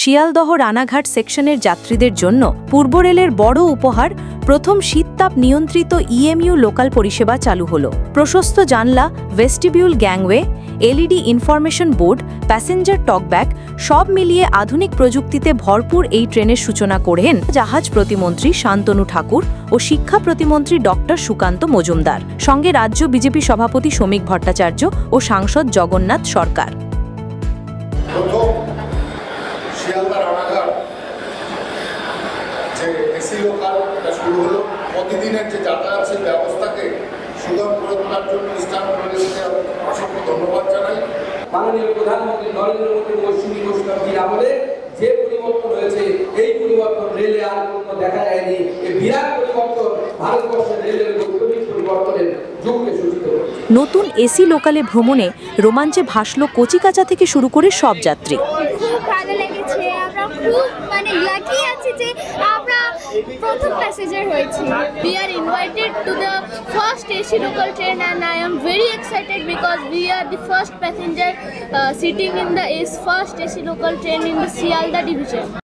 শিয়ালদহ রানাঘাট সেকশনের যাত্রীদের জন্য পূর্ব রেলের বড় উপহার প্রথম শীততাপ নিয়ন্ত্রিত ইএমইউ লোকাল পরিষেবা চালু হল। প্রশস্ত জানলা, vestibule gangway, LED information board, passenger talkback সব মিলিয়ে আধুনিক প্রযুক্তিতে ভরপুর এই ট্রেনের সূচনা করেন জাহাজ প্রতিমন্ত্রী শান্তনু ঠাকুর ও শিক্ষা প্রতিমন্ত্রী ডক্টর সুকান্ত মজুমদার। সঙ্গে রাজ্য বিজেপি সভাপতি শ্রমিক ভট্টাচার্য ও সাংসদ জগন্নাথ সরকার। শিয়ালদা রানাঘাট যে এসি লোকাল এটা শুরু হলো। প্রতিদিনের যে যাতায়াত সেই ব্যবস্থাকে সুগম করে তোলার জন্য ইস্টার্ন রেলওয়েকে অসংখ্য ধন্যবাদ জানাই। মাননীয় প্রধানমন্ত্রী নরেন্দ্র মোদী মৌসুমী গোস্বামীর আমলে যে পরিবর্তন হয়েছে এই পরিবর্তন রেলে আর কোনো দেখা যায়নি। এই বিরাট পরিবর্তন ভারতবর্ষের রেলের বৈপ্লবিক পরিবর্তনের যুগকে সূচিত নতুন এসি লোকালে ভ্রমণে রোমাঞ্চে ভাসল কচিকাচা থেকে শুরু করে সব যাত্রী। আমরা খুব মানে লাকি আছি যে আমরা প্রথম প্যাসেঞ্জার হয়েছি। We are invited to the first AC local train and I am very excited because we are the first passenger sitting in the S first AC local train in the Sealdah division